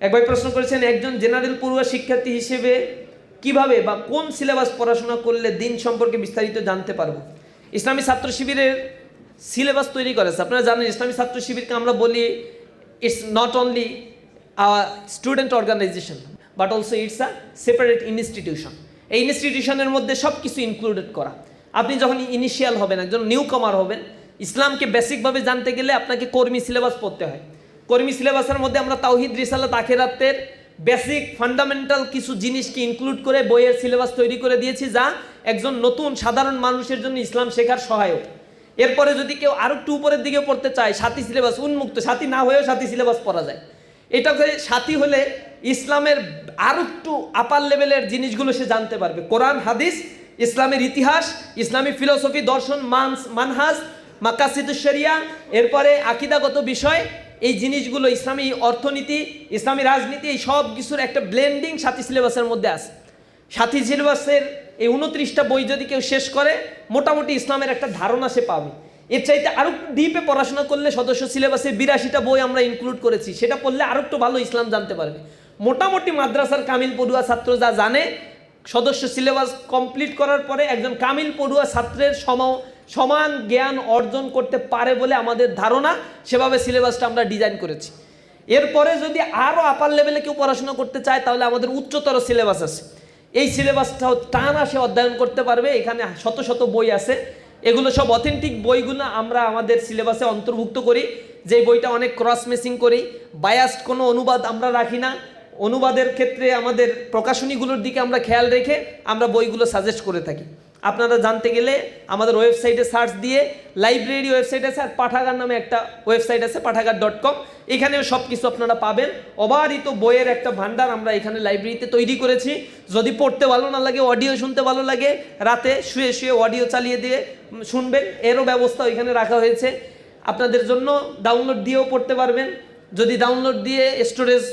এক ভাই প্রশ্ন করেছেন, একজন জেনারেল পড়ুয়া শিক্ষার্থী হিসেবে কীভাবে বা কোন সিলেবাস পড়াশোনা করলে দিন সম্পর্কে বিস্তারিত জানতে পারব? ইসলামী ছাত্র শিবিরের সিলেবাস তৈরি করেছে আপনারা জানেন, ইসলামী ছাত্র শিবিরকে আমরা বলি it's not only student organisation but also it's a separate institution এই ইনস্টিটিউশনের মধ্যে সব কিছু ইনক্লুডেড করা। আপনি যখন ইনিশিয়াল হবেন, একজন নিউ কামার হবেন, ইসলামকে বেসিকভাবে জানতে গেলে আপনাকে কর্মী সিলেবাস পড়তে হয়। কর্মী সিলেবাসের মধ্যে আমরা তাওহিদ, রিসালাত, আখেরাতের বেসিক ফান্ডামেন্টাল কিছু জিনিসকে ইনক্লুড করে বইয়ের সিলেবাস তৈরি করে দিয়েছি যা একজন নতুন, সাধারণ মানুষের জন্য ইসলাম শেখার সহায়ক। এরপরে যদি কেউ আরও একটু উপরের দিকে পড়তে চায় সাথী সিলেবাস, উন্মুক্ত সাথী না হয়েও সাথী সিলেবাস পড়া যায়। এটা সাথী হলে ইসলামের আরও একটু আপার লেভেলের জিনিসগুলো সে জানতে পারবে। কোরআন, হাদিস, ইসলামের ইতিহাস, ইসলামী ফিলোসফি দর্শন, মানস, মানহাজ মাকাসিদুশরিয়া এরপরে আকিদাগত বিষয় এই জিনিসগুলো ইসলামী অর্থনীতি, ইসলামী রাজনীতি, এই সব কিছুর একটা ব্লেন্ডিং সাথী সিলেবাসের মধ্যে আছে। সাথী সিলেবাসের এই উনত্রিশটা বই যদি কেউ শেষ করে, মোটামুটি ইসলামের একটা ধারণা সে পাবে। এর চাইতে আরও ডিপে পড়াশোনা করলে সদস্য সিলেবাসে বিরাশিটা বই আমরা ইনক্লুড করেছি, সেটা পড়লে আরও একটু ভালো ইসলাম জানতে পারবে। মোটামুটি মাদ্রাসার কামিল পড়ুয়া ছাত্র যা জানে, সদস্য সিলেবাস কমপ্লিট করার পরে একজন কামিল পড়ুয়া ছাত্রের সম সমান জ্ঞান অর্জন করতে পারে বলে আমাদের ধারণা, সেভাবে সিলেবাসটা আমরা ডিজাইন করেছি। এরপরে যদি আরও আপার লেভেলে কেউ পড়াশোনা করতে চায়, তাহলে আমাদের উচ্চতর সিলেবাস আছে। এই সিলেবাসটাও টান আসে অধ্যয়ন করতে পারবে, এখানে শত শত বই আছে। এগুলো সব অথেন্টিক বইগুলো আমরা আমাদের সিলেবাসে অন্তর্ভুক্ত করি। যে বইটা অনেক ক্রস মেসিং করি বায়াস্ট কোনো অনুবাদ আমরা রাখি না। অনুবাদের ক্ষেত্রে আমাদের প্রকাশনীগুলোর দিকে আমরা খেয়াল রেখে আমরা বইগুলো সাজেস্ট করে থাকি। আপনারা জানতে গেলে আমাদের ওয়েবসাইটে সার্চ দিয়ে লাইব্রেরি ওয়েবসাইট আছে আর পাঠাগার নামে একটা ওয়েবসাইট আছে পাঠাগার ডট কম। এখানেও সব কিছু আপনারা পাবেন। অবারিত বইয়ের একটা ভান্ডার আমরা এখানে লাইব্রেরিতে তৈরি করেছি। যদি পড়তে ভালো না লাগে, অডিও শুনতে ভালো লাগে, রাতে শুয়ে শুয়ে অডিও চালিয়ে দিয়ে শুনবেন। এরও ব্যবস্থা এখানে রাখা হয়েছে। আপনাদের জন্য ডাউনলোড দিয়েও পড়তে পারবেন। যদি ডাউনলোড দিয়ে স্টোরেজ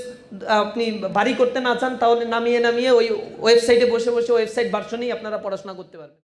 আপনি বাড়ি করতে না চান, তাহলে নামিয়ে নামিয়ে ওই ওয়েবসাইটে বসে বসে ওয়েবসাইট ভার্সনেই আপনারা পড়াশোনা করতে পারবেন।